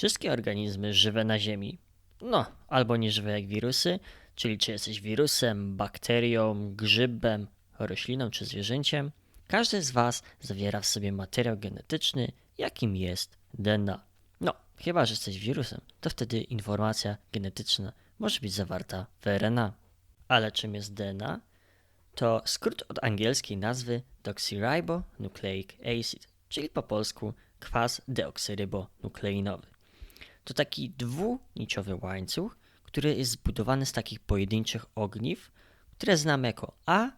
Wszystkie organizmy żywe na Ziemi, no albo nieżywe jak wirusy, czyli czy jesteś wirusem, bakterią, grzybem, rośliną czy zwierzęciem, każdy z Was zawiera w sobie materiał genetyczny, jakim jest DNA. No, chyba że jesteś wirusem, to wtedy informacja genetyczna może być zawarta w RNA. Ale czym jest DNA? To skrót od angielskiej nazwy deoxyribonucleic acid, czyli po polsku kwas deoksyrybonukleinowy. To taki dwuniciowy łańcuch, który jest zbudowany z takich pojedynczych ogniw, które znamy jako A,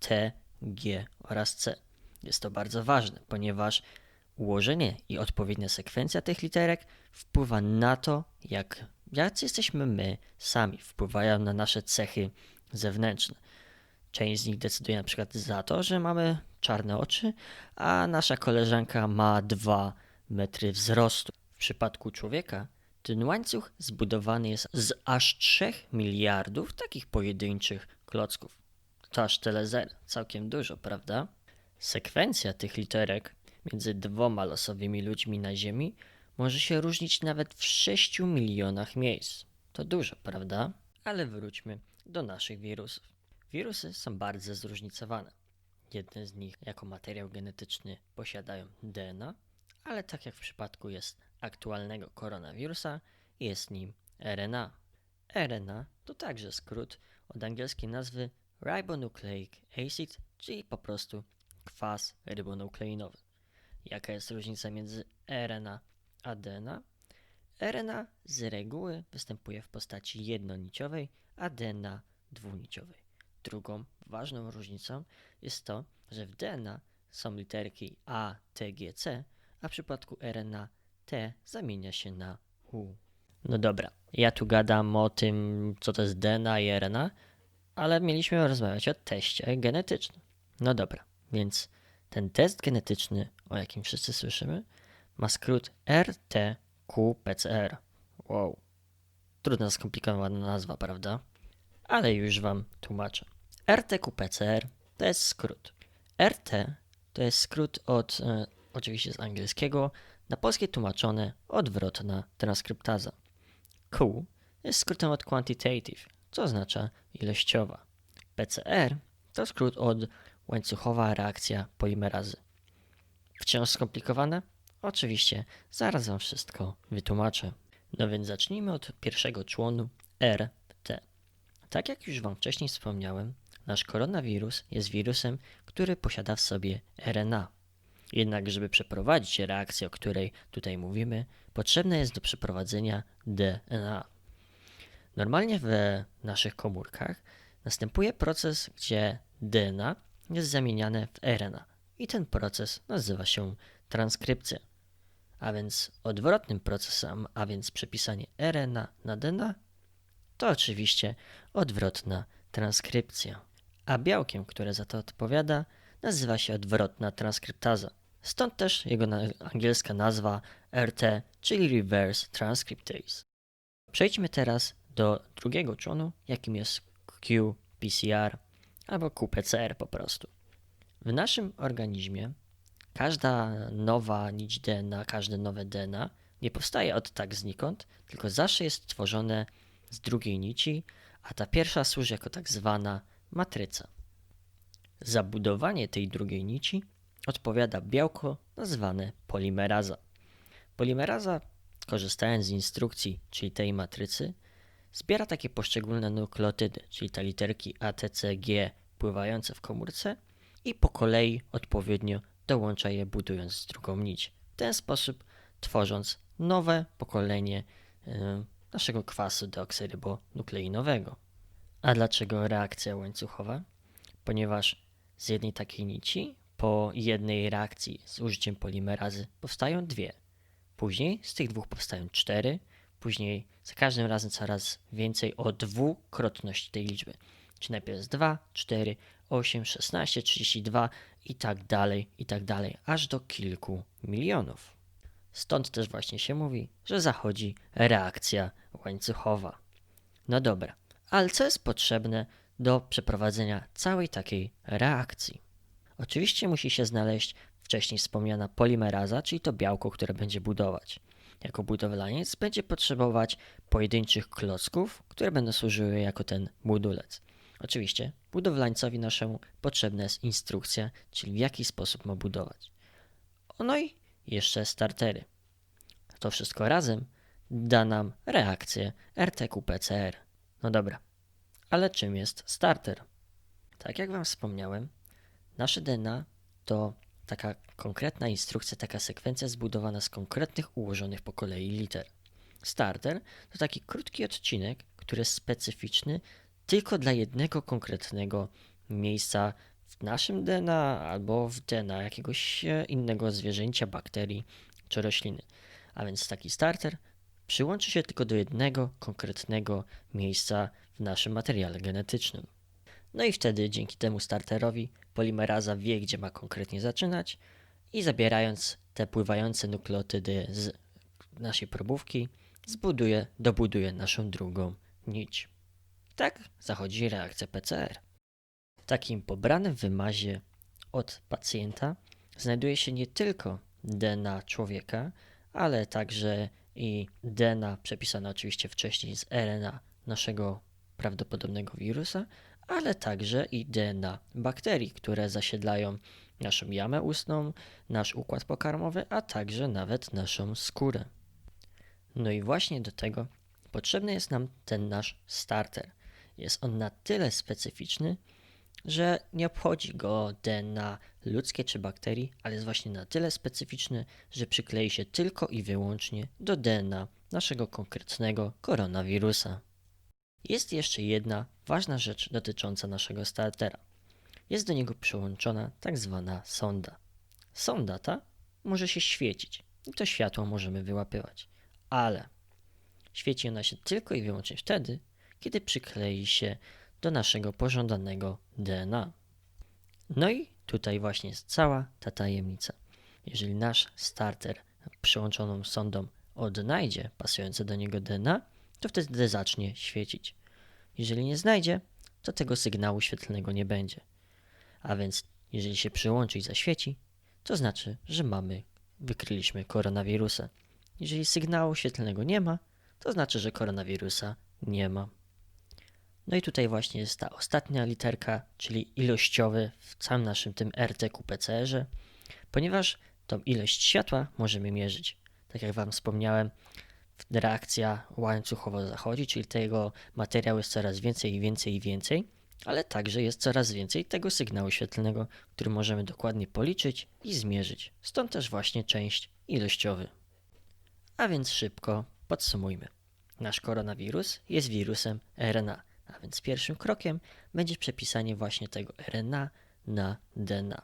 T, G oraz C. Jest to bardzo ważne, ponieważ ułożenie i odpowiednia sekwencja tych literek wpływa na to, jak jacy jesteśmy my sami, wpływają na nasze cechy zewnętrzne. Część z nich decyduje na przykład za to, że mamy czarne oczy, a nasza koleżanka ma 2 metry wzrostu. W przypadku człowieka ten łańcuch zbudowany jest z aż 3 miliardów takich pojedynczych klocków. To aż tyle zer, całkiem dużo, prawda? Sekwencja tych literek między dwoma losowymi ludźmi na Ziemi może się różnić nawet w 6 milionach miejsc. To dużo, prawda? Ale wróćmy do naszych wirusów. Wirusy są bardzo zróżnicowane. Jedne z nich jako materiał genetyczny posiadają DNA, ale tak jak w przypadku jest aktualnego koronawirusa, jest nim RNA. RNA to także skrót od angielskiej nazwy ribonucleic acid, czyli po prostu kwas rybonukleinowy. Jaka jest różnica między RNA a DNA? RNA z reguły występuje w postaci jednoniciowej, a DNA dwuniciowej. Drugą ważną różnicą jest to, że w DNA są literki A, T, G, C, a w przypadku RNA T zamienia się na U. No dobra, ja tu gadam o tym, co to jest DNA i RNA, ale mieliśmy rozmawiać o teście genetycznym. No dobra, więc ten test genetyczny, o jakim wszyscy słyszymy, ma skrót RT-qPCR. Wow, trudna, skomplikowana nazwa, prawda? Ale już Wam tłumaczę. RT-qPCR to jest skrót. RT to jest skrót od, e, oczywiście z angielskiego, na polskie tłumaczone odwrotna transkryptaza. Q jest skrótem od quantitative, co oznacza ilościowa. PCR to skrót od łańcuchowa reakcja polimerazy. Wciąż skomplikowane? Oczywiście, zaraz Wam wszystko wytłumaczę. No więc zacznijmy od pierwszego członu RT. Tak jak już Wam wcześniej wspomniałem, nasz koronawirus jest wirusem, który posiada w sobie RNA. Jednak, żeby przeprowadzić reakcję, o której tutaj mówimy, potrzebne jest do przeprowadzenia DNA. Normalnie w naszych komórkach następuje proces, gdzie DNA jest zamieniane w RNA i ten proces nazywa się transkrypcja. A więc odwrotnym procesem, a więc przepisanie RNA na DNA, to oczywiście odwrotna transkrypcja. A białkiem, które za to odpowiada, nazywa się odwrotna transkryptaza. Stąd też jego angielska nazwa RT, czyli Reverse Transcriptase. Przejdźmy teraz do drugiego członu, jakim jest qPCR albo qPCR po prostu. W naszym organizmie każda nowa nić DNA, każde nowe DNA nie powstaje od tak znikąd, tylko zawsze jest tworzone z drugiej nici, a ta pierwsza służy jako tak zwana matryca. Zabudowanie tej drugiej nici odpowiada białko nazwane polimeraza. Polimeraza, korzystając z instrukcji, czyli tej matrycy, zbiera takie poszczególne nukleotydy, czyli te literki A, T, C, G pływające w komórce i po kolei odpowiednio dołącza je budując drugą nić. W ten sposób tworząc nowe pokolenie yy, naszego kwasu deoksyrybonukleinowego. A dlaczego reakcja łańcuchowa? Ponieważ z jednej takiej nici po jednej reakcji z użyciem polimerazy powstają dwie. Później z tych dwóch powstają cztery, później za każdym razem coraz więcej o dwukrotność tej liczby. Czyli najpierw jest 2, 4, 8, 16, 32 i tak dalej, i tak dalej, aż do kilku milionów. Stąd też właśnie się mówi, że zachodzi reakcja łańcuchowa. No dobra, ale co jest potrzebne do przeprowadzenia całej takiej reakcji? Oczywiście musi się znaleźć wcześniej wspomniana polimeraza, czyli to białko, które będzie budować. jako budowlaniec będzie potrzebować pojedynczych klocków, które będą służyły jako ten budulec. Oczywiście budowlańcowi naszemu potrzebna jest instrukcja, czyli w jaki sposób ma budować. No i jeszcze startery. To wszystko razem da nam reakcję RTQ-PCR. No dobra, ale czym jest starter? Tak jak Wam wspomniałem, nasze DNA to taka konkretna instrukcja, taka sekwencja zbudowana z konkretnych ułożonych po kolei liter. Starter to taki krótki odcinek, który jest specyficzny tylko dla jednego konkretnego miejsca w naszym DNA albo w DNA jakiegoś e, innego zwierzęcia, bakterii czy rośliny. A więc taki starter przyłączy się tylko do jednego konkretnego miejsca w naszym materiale genetycznym. No i wtedy dzięki temu starterowi polimeraza wie, gdzie ma konkretnie zaczynać i zabierając te pływające nukleotydy z naszej probówki, zbuduje, dobuduje naszą drugą nić. Tak zachodzi reakcja PCR. W takim pobranym wymazie od pacjenta znajduje się nie tylko DNA człowieka, ale także i DNA przepisane oczywiście wcześniej z RNA naszego prawdopodobnego wirusa, ale także i DNA bakterii, które zasiedlają naszą jamę ustną, nasz układ pokarmowy, a także nawet naszą skórę. No i właśnie do tego potrzebny jest nam ten nasz starter. Jest on na tyle specyficzny, że nie obchodzi go DNA ludzkie czy bakterii, ale jest właśnie na tyle specyficzny, że przyklei się tylko i wyłącznie do DNA naszego konkretnego koronawirusa. Jest jeszcze jedna ważna rzecz dotycząca naszego startera. Jest do niego przyłączona tak zwana sonda. Sonda ta może się świecić i to światło możemy wyłapywać, ale świeci ona się tylko i wyłącznie wtedy, kiedy przyklei się do naszego pożądanego DNA. No i tutaj właśnie jest cała ta tajemnica. Jeżeli nasz starter przyłączoną sondą odnajdzie pasujące do niego DNA, to wtedy zacznie świecić. Jeżeli nie znajdzie, to tego sygnału świetlnego nie będzie. A więc, jeżeli się przyłączy i zaświeci, to znaczy, że mamy, wykryliśmy koronawirusa. Jeżeli sygnału świetlnego nie ma, to znaczy, że koronawirusa nie ma. No i tutaj właśnie jest ta ostatnia literka, czyli ilościowy w całym naszym tym RTQ-PCR-ze, ponieważ tą ilość światła możemy mierzyć. Tak jak Wam wspomniałem, reakcja łańcuchowo zachodzi, czyli tego materiału jest coraz więcej i więcej i więcej, ale także jest coraz więcej tego sygnału świetlnego, który możemy dokładnie policzyć i zmierzyć. Stąd też właśnie część ilościowy. A więc szybko podsumujmy. Nasz koronawirus jest wirusem RNA, a więc pierwszym krokiem będzie przepisanie właśnie tego RNA na DNA.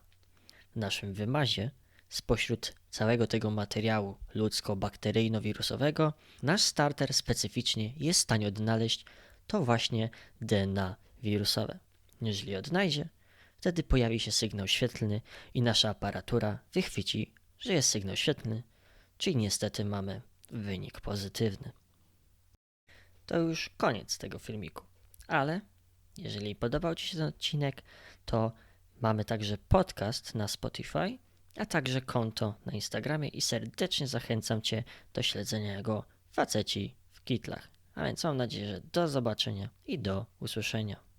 W naszym wymazie spośród całego tego materiału ludzko-bakteryjno-wirusowego, nasz starter specyficznie jest w stanie odnaleźć to właśnie DNA wirusowe. Jeżeli odnajdzie, wtedy pojawi się sygnał świetlny i nasza aparatura wychwyci, że jest sygnał świetlny, czyli niestety mamy wynik pozytywny. To już koniec tego filmiku, ale jeżeli podobał Ci się ten odcinek, to mamy także podcast na Spotify a także konto na Instagramie i serdecznie zachęcam Cię do śledzenia jego faceci w kitlach. A więc mam nadzieję, że do zobaczenia i do usłyszenia.